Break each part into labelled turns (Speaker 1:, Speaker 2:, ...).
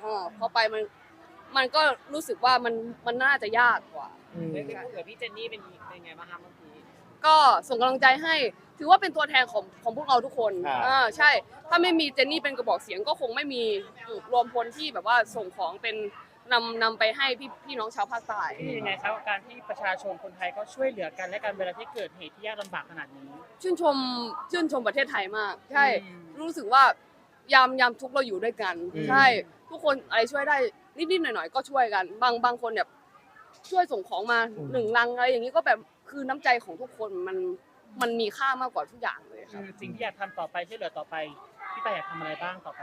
Speaker 1: เออพอไปมันมันก็รู้สึกว่ามันมันน่าจะยากกว่า
Speaker 2: อืม
Speaker 3: ได้ไปพูดกับพี่เจนนี่เป็นเป็นไงบ้างคะเมื่อกี้
Speaker 1: ก็ส่งกำลังใจให้ ถือว่าเป็นตัวแทนของของพวกเราทุกคน
Speaker 2: ครับ
Speaker 1: อ่าใช่ ถ้าไม่มีเจนนี่เป็นกระบอกเสียงก็คงไม่มีรวมพลที่แบบว่าส่งของเป็นนำนำไปให้พี่พี่น้องชาวภาคใต้
Speaker 4: ที่ยังไงครับกับการที่ประชาชนคนไทยก็ช่วยเหลือกันและกันเวลาที่เกิดเหตุที่ยากลำบากขนาดนี้
Speaker 1: ชื่นชมชื่นชมประเทศไทยมาก ใช่
Speaker 4: อืม
Speaker 1: รู้สึกว่า ยามยามทุกข์เราอยู่ด้วยกัน
Speaker 2: อืม
Speaker 1: ใช่ ทุกคนอะไรช่วยได้นิดๆหน่อยๆก็ช่วยกัน บางบางคนแบบช่วยส่งของมาหนึ่งลังอะไรอย่างนี้ก็แบบคือน้ำใจของทุกคนมันมันมีค่ามากกว่าทุกอย่างเลยครับ
Speaker 4: คือสิ่งที่อยากทำต่อไปช่วยเหลือต่อไปพี่ปายอยากทำอะไรบ้างต่อไป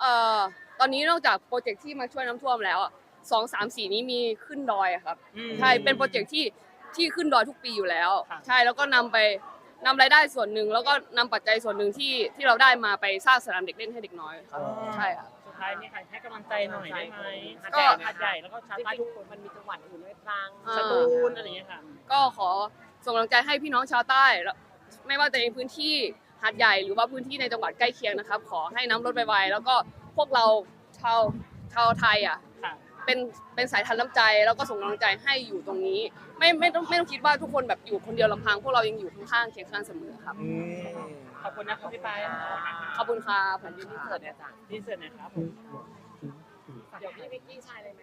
Speaker 1: เอ่อตอนนี้นอกจากโปรเจกต์ที่มาช่วยน้ำท่วมแล้วอะสองสามสี่นี้มีขึ้นดอยอะครับ
Speaker 4: อืม
Speaker 1: ใช่ เป็นโปรเจกต์ที่ที่ขึ้นดอยทุกปีอยู่แล้ว
Speaker 4: ค่ะ
Speaker 1: ใช่ แล้วก็นำไป นำรายได้ส่วนหนึ่งแล้วก็นำปัจจัยส่วนหนึ่งที่ที่เราได้มาไปสร้างสนามเด็กเล่นให้เด็กน้อยครับใช่ค่ะ
Speaker 4: สุดท้ายนี่ค่ะให้กำลังใจหน่อยได้ไหม
Speaker 1: ก็
Speaker 4: หาดใหญ่แล้วก็ชาว
Speaker 3: จ
Speaker 4: ใต้
Speaker 3: ริ
Speaker 4: ทุ
Speaker 3: ง
Speaker 4: กคน
Speaker 3: ๆมันมีจังหวัดอื่นด้วยตรัง
Speaker 1: อ่า
Speaker 4: สตูลอะไรอย่างเงี้ยค่ะ
Speaker 1: ก็ขอส่งกำลังใจให้พี่น้องชาวใต้แล้วไม่ว่าจะในพื้นที่หาดใหญ่หรือว่าพื้นที่ในจังหวัดใกล้เคียงนะครับ ขอให้น้ำลดไวๆแล้วก็พวกเราชาวชาวไทยอะ
Speaker 4: ค่ะ
Speaker 1: เป็นเป็นสายทันน้ำใจแล้วก็ส่งกำลังใจให้อยู่ตรงนี้ ไม่ไม่ต้องไม่ต้องคิดว่าทุกคนแบบอยู่คนเดียวลำพังพวกเรายังอยู่ข้างๆเคียงข้างเสมอครับ
Speaker 2: อืม
Speaker 4: ขอบคุณนะครับพี่ปาย
Speaker 1: ขอบคุณครับ
Speaker 3: อันนี้นี่เกิดเนี่ยจ้ะ
Speaker 4: ที่เสร็จนะครับ
Speaker 3: เดี๋ยวพี่วิกกี้ชายเลยไหม